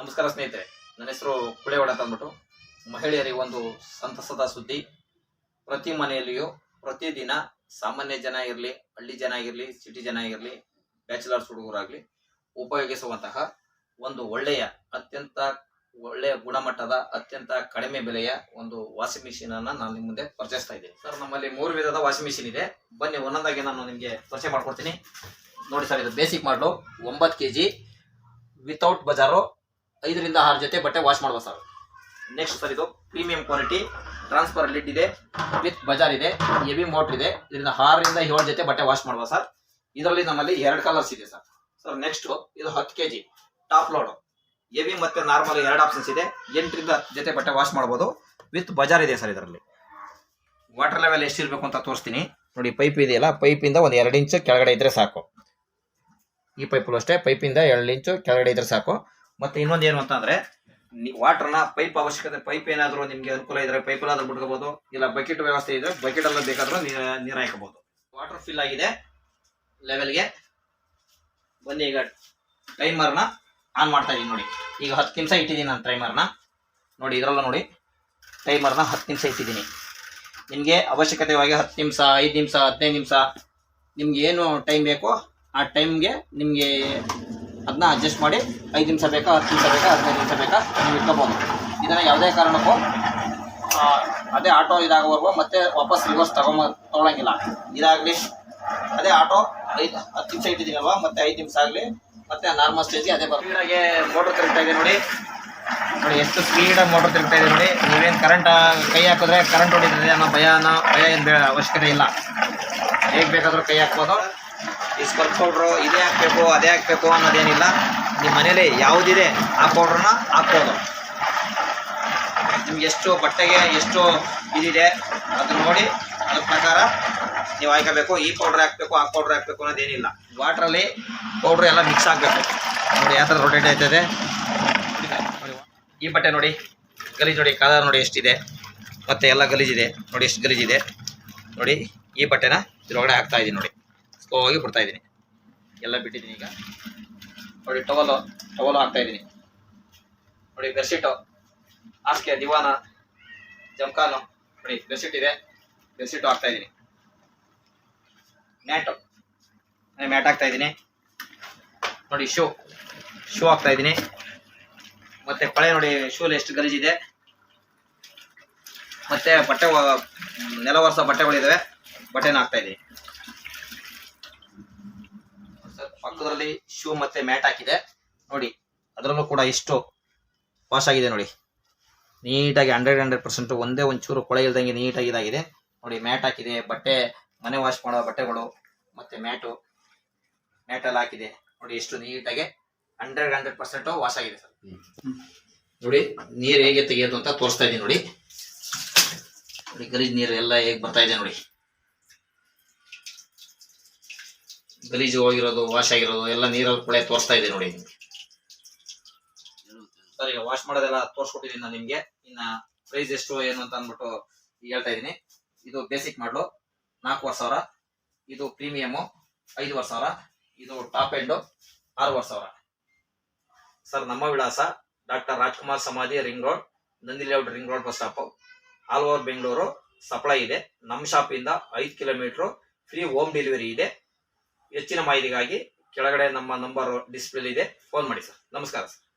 ನಮಸ್ಕಾರ ಸ್ನೇಹಿತರೆ. ನನ್ನ ಹೆಸರು ಕುಳೇವಾಡ ಅಂತ ಅಂದ್ಬಿಟ್ಟು ಮಹಿಳೆಯರಿಗೆ ಒಂದು ಸಂತಸದ ಸುದ್ದಿ. ಪ್ರತಿ ಮನೆಯಲ್ಲಿಯೂ ಪ್ರತಿದಿನ ಸಾಮಾನ್ಯ ಜನ ಇರಲಿ, ಹಳ್ಳಿ ಜನ ಆಗಿರಲಿ ಸಿಟಿ ಜನ ಆಗಿರಲಿ ಬ್ಯಾಚುಲರ್ಸ್ ಹುಡುಗರಾಗಲಿ ಉಪಯೋಗಿಸುವಂತಹ ಒಂದು ಒಳ್ಳೆಯ, ಅತ್ಯಂತ ಒಳ್ಳೆಯ ಗುಣಮಟ್ಟದ, ಅತ್ಯಂತ ಕಡಿಮೆ ಬೆಲೆಯ ಒಂದು ವಾಷಿಂಗ್ ಮಿಷಿನ್ ಅನ್ನ ನಾನು ನಿಮ್ಮ ಮುಂದೆ ಪರಿಚಯಿಸ್ತಾ ಇದ್ದೀನಿ. ಸರ್, ನಮ್ಮಲ್ಲಿ ಮೂರು ವಿಧದ ವಾಷಿಂಗ್ ಮಿಷಿನ್ ಇದೆ. ಬನ್ನಿ, ಒಂದೊಂದಾಗಿ ನಾನು ನಿಮಗೆ ಪರಿಚಯ ಮಾಡ್ಕೊಡ್ತೀನಿ. ನೋಡಿ ಸರ್, ಇದು ಬೇಸಿಕ್ ಮಾಡಲು ಒಂಬತ್ತು ಕೆ ಜಿ ವಿತೌಟ್ ಬಜಾರು. ಐದರಿಂದ ಆರು ಜೊತೆ ಬಟ್ಟೆ ವಾಶ್ ಮಾಡ್ಬೋದು ಸರ್. ನೆಕ್ಸ್ಟ್ ಸರ್ ಇದು ಪ್ರೀಮಿಯಂ ಕ್ವಾಲಿಟಿ ಟ್ರಾನ್ಸ್ಫರ್ ಲಿಡ್ ಇದೆ ವಿತ್ ಬಜಾರ್ ಇದೆ ಎವಿ ಮೋಟರ್ ಇದೆ. ಇದರಿಂದ ಆರರಿಂದ ಏಳು ಜೊತೆ ಬಟ್ಟೆ ವಾಶ್ ಮಾಡ್ಬೋದು ಸರ್. ಇದರಲ್ಲಿ ನಮ್ಮಲ್ಲಿ ಎರಡು ಕಲರ್ಸ್ ಇದೆ ಸರ್ ಸರ್ ನೆಕ್ಸ್ಟ್ ಇದು ಹತ್ತು ಕೆ ಟಾಪ್ ಲೋಡ್ ಎವಿ ಮತ್ತೆ ನಾರ್ಮಲ್ ಎರಡು ಆಪ್ಷನ್ಸ್ ಇದೆ. ಎಂಟರಿಂದ ಜೊತೆ ಬಟ್ಟೆ ವಾಶ್ ಮಾಡ್ಬೋದು ವಿತ್ ಬಜಾರ್ ಇದೆ ಸರ್ ಇದರಲ್ಲಿ. ವಾಟರ್ ಲೆವೆಲ್ ಎಷ್ಟಿರಬೇಕು ಅಂತ ತೋರಿಸ್ತೀನಿ. ನೋಡಿ ಪೈಪ್ ಇದೆಯಲ್ಲ ಪೈಪಿಂದ ಒಂದು ಎರಡು ಇಂಚು ಕೆಳಗಡೆ ಇದ್ರೆ ಸಾಕು. ಈ ಪೈಪಲ್ಲೂ ಅಷ್ಟೇ ಪೈಪಿಂದ ಎರಡು ಇಂಚು ಕೆಳಗಡೆ ಇದ್ರೆ ಸಾಕು. ಮತ್ತೆ ಇನ್ನೊಂದು ಏನು ಅಂತಂದ್ರೆ ವಾಟರ್ನ ಪೈಪ್ ಅವಶ್ಯಕತೆ ಪೈಪ್ ಏನಾದರೂ ನಿಮಗೆ ಅನುಕೂಲ ಪೈಪ್ ಎಲ್ಲಾದ್ರೂ ಬಿಟ್ಕೋಬಹುದು ಇಲ್ಲ ಬಕೆಟ್ ವ್ಯವಸ್ಥೆ ಇದ್ರೆ ಬಕೆಟ್ ಎಲ್ಲ ಬೇಕಾದ್ರೂ ನೀರ ಹಾಕಬಹುದು ವಾಟರ್ ಫಿಲ್ ಆಗಿದೆ ಲೆವೆಲ್ಗೆ ಬನ್ನಿ ಈಗ ಟೈಮರ್ನ ಆನ್ ಮಾಡ್ತಾ ಇದೀನಿ ನೋಡಿ. ಈಗ ಹತ್ತು ನಿಮಿಷ ಇಟ್ಟಿದ್ದೀನಿ ನಾನು ಟೈಮರ್ನ ನೋಡಿ ಇದರಲ್ಲ ನೋಡಿ ಟೈಮರ್ನ ಹತ್ತು ನಿಮಿಷ ಇಟ್ಟಿದ್ದೀನಿ ನಿಮಗೆ ಅವಶ್ಯಕತೆವಾಗಿ ಹತ್ತು ನಿಮಿಷ, ಐದು ನಿಮಿಷ, ಹದಿನೈದು ನಿಮಿಷ, ನಿಮ್ಗೆ ಏನು ಟೈಮ್ ಬೇಕೋ ಆ ಟೈಮ್ಗೆ ನಿಮಗೆ ಅದನ್ನ ಅಡ್ಜಸ್ಟ್ ಮಾಡಿ ಐದು ನಿಮಿಷ ಬೇಕಾ, ಹತ್ತು ನಿಮಿಷ ಬೇಕಾ, ಹದಿನೈದು ನಿಮಿಷ ಬೇಕಾ ನೀವು ಇಟ್ಕೋಬೋದು. ಇದನ್ನು ಯಾವುದೇ ಕಾರಣಕ್ಕೂ ಅದೇ ಆಟೋ ಇದಾಗೋವರೆಗೂ ಮತ್ತೆ ವಾಪಸ್ ರಿವರ್ಸ್ ತಗೊಂಬ, ತೊಗೊಳಂಗಿಲ್ಲ. ಇದಾಗಲಿ, ಅದೇ ಆಟೋ ಐದು, ಹತ್ತು ನಿಮಿಷ ಇಟ್ಟಿದ್ದೀನಲ್ವ, ಮತ್ತೆ ಐದು ನಿಮಿಷ ಆಗಲಿ, ಮತ್ತೆ ನಾರ್ಮಲ್ ಸ್ಟೇಜ್ಗೆ ಅದೇ ಬರ್ತದೆ ಸ್ಪೀಡಾಗೆ ಮೋಟ್ರ್ ತಿರುಗ್ತಾ ಇದೆ ನೋಡಿ. ನೋಡಿ, ಎಷ್ಟು ಸ್ಪೀಡಾಗಿ ಮೋಟ್ರ್ ತಿರುಗ್ತಾ ಇದೆ ನೋಡಿ. ನೀವೇನು ಕರೆಂಟ್ ಕೈ ಹಾಕಿದ್ರೆ ಕರೆಂಟ್ ಹೊಡಿತದೆ ಅನ್ನೋ ಭಯನ, ಭಯ ಏನು ಅವಶ್ಯಕತೆ ಇಲ್ಲ. ಹೇಗೆ ಬೇಕಾದರೂ ಕೈ ಹಾಕ್ಬೋದು. ಸ್ಕರ್ಪ್ ಪೌಡ್ರು ಇದೇ ಹಾಕಬೇಕು, ಅದೇ ಹಾಕಬೇಕು ಅನ್ನೋದೇನಿಲ್ಲ. ನಿಮ್ಮ ಮನೇಲಿ ಯಾವುದಿದೆ, ಆ ಪೌಡ್ರನ್ನ ಹಾಕ್ಬೋದು. ನಿಮ್ಗೆ ಎಷ್ಟು ಬಟ್ಟೆಗೆ ಎಷ್ಟು ಇದಿದೆ, ಅದನ್ನ ನೋಡಿ, ಅದ್ರ ಪ್ರಕಾರ ನೀವು ಹಾಕಬೇಕು ಈ ಪೌಡ್ರ್ ಹಾಕಬೇಕು, ಆ ಪೌಡ್ರ್ ಹಾಕಬೇಕು ಅನ್ನೋದೇನಿಲ್ಲ. ವಾಟ್ರಲ್ಲಿ ಪೌಡ್ರ್ ಎಲ್ಲ ಮಿಕ್ಸ್ ಆಗಬೇಕು. ನೋಡಿ ಯಾವ ಥರ ರೊಟೇಟ್ ಆಯ್ತದೆ ಈ ಬಟ್ಟೆ ನೋಡಿ, ಗಲೀಜು ನೋಡಿ, ಕಲರ್ ನೋಡಿ ಎಷ್ಟಿದೆ. ಮತ್ತೆ ಎಲ್ಲ ಗಲೀಜಿದೆ ನೋಡಿ, ಎಷ್ಟು ಗಲೀಜಿದೆ ನೋಡಿ, ಈ ಬಟ್ಟೆನ ಇದ್ರೊಳಗಡೆ ಹಾಕ್ತಾ ಇದ್ದೀನಿ ನೋಡಿ. ಆಗಿ ಬಿಡ್ತಾ ಇದ್ದೀನಿ. ಎಲ್ಲ ಬಿಟ್ಟಿದ್ದೀನಿ ಈಗ. ನೋಡಿ, ಟವಲು ಟವಲು ಹಾಕ್ತಾ ಇದ್ದೀನಿ. ನೋಡಿ, ಬೆಡ್ಶೀಟು, ಹಾಸಿಗೆ, ದಿವಾನ ಜಮ್ಕಾನು ನೋಡಿ, ಬೆಡ್ಶೀಟ್ ಇದೆ. ಬೆಡ್ಶೀಟು ಹಾಕ್ತಾ ಇದ್ದೀನಿ. ಮ್ಯಾಟು. ಮ್ಯಾಟ್ ಹಾಕ್ತಾ ಇದ್ದೀನಿ. ನೋಡಿ, ಶೂ. ಶೂ ಹಾಕ್ತಾ ಇದ್ದೀನಿ. ಮತ್ತೆ ಪಳೆ ನೋಡಿ, ಶೂಲ್ ಎಷ್ಟು ಗಲೀಜಿದೆ. ಮತ್ತೆ ಬಟ್ಟೆ ನೆಲ ಒರೆಸೋ ಬಟ್ಟೆಗಳಿದ್ದಾವೆ ಬಟ್ಟೆನ ಹಾಕ್ತಾ ಇದ್ದೀನಿ. ಪಕ್ಕದಲ್ಲಿ ಶೂ ಮತ್ತೆ ಮ್ಯಾಟ್ ಹಾಕಿದೆ. ನೋಡಿ, ಅದರಲ್ಲೂ ಕೂಡ ಇಷ್ಟು ವಾಶ್ ಆಗಿದೆ ನೋಡಿ. ನೀಟಾಗಿ ಹಂಡ್ರೆಡ್ ಹಂಡ್ರೆಡ್ ಪರ್ಸೆಂಟ್ ಒಂದೇ ಒಂಚೂರು ಕೊಳೆ ಇಲ್ದಂಗೆ ನೀಟಾಗಿ ಇದಾಗಿದೆ. ನೋಡಿ, ಮ್ಯಾಟ್ ಹಾಕಿದೆ, ಬಟ್ಟೆ, ಮನೆ ವಾಶ್ ಮಾಡೋ ಬಟ್ಟೆಗಳು ಮತ್ತೆ ಮ್ಯಾಟು. ಮ್ಯಾಟ್ ಎಲ್ಲ ಹಾಕಿದೆ. ನೋಡಿ, ಎಷ್ಟು ನೀಟಾಗಿ ಹಂಡ್ರೆಡ್ ಹಂಡ್ರೆಡ್ ಪರ್ಸೆಂಟ್ ವಾಶ್ ಆಗಿದೆ ಸರ್. ನೋಡಿ, ನೀರು ಹೇಗೆ ತೆಗೆಯೋದು ಅಂತ ತೋರಿಸ್ತಾ ಇದ್ದೀನಿ ನೋಡಿ. ನೋಡಿ, ಗಲೀಜ್ ನೀರು ಎಲ್ಲ ಹೇಗೆ ಬರ್ತಾ ಇದೆ ನೋಡಿ. ಗಲೀಜು ಹೋಗಿರೋದು ವಾಶ್ ಆಗಿರೋದು, ಎಲ್ಲ ನೀರಲ್ಲಿ ಕೊಳೆ ತೋರಿಸ್ತಾ ಇದೆ ನೋಡಿ. ಸರ್, ಈಗ ವಾಶ್ ಮಾಡೋದೆಲ್ಲ ತೋರಿಸ್ಕೊಟ್ಟಿದ್ದೀನಿ ನಾನು ನಿಮ್ಗೆ. ಇನ್ನ ಪ್ರೈಸ್ ಎಷ್ಟು, ಏನು ಅಂತ ಅಂದ್ಬಿಟ್ಟು ಹೇಳ್ತಾ ಇದ್ದೀನಿ ಇದು ಬೇಸಿಕ್ ಮಾಡಲು ನಾಲ್ಕೂವರೆ ಸಾವಿರ. ಇದು ಪ್ರೀಮಿಯಮು ಐದುವರೆ ಸಾವಿರ. ಇದು ಟಾಪ್ ಎಂಡು ಆರೂವರೆ ಸಾವಿರ. ಸರ್, ನಮ್ಮ ವಿಳಾಸ ಡಾಕ್ಟರ್ ರಾಜ್ಕುಮಾರ್ ಸಮಾಧಿ ring road Nandi layout ring road bus stop. All over Bengaluru supply ಇದೆ. ನಮ್ಮ ಶಾಪಿಂದ ಐದು ಕಿಲೋಮೀಟ್ರು ಫ್ರೀ ಹೋಮ್ ಡೆಲಿವರಿ ಇದೆ. ಹೆಚ್ಚಿನ ಮಾಹಿತಿಗಾಗಿ ಕೆಳಗಡೆ ನಮ್ಮ ನಂಬರ್ ಡಿಸ್ಪ್ಲೇ ಇದೆ. ಫೋನ್ ಮಾಡಿ ಸರ್ ನಮಸ್ಕಾರ ಸರ್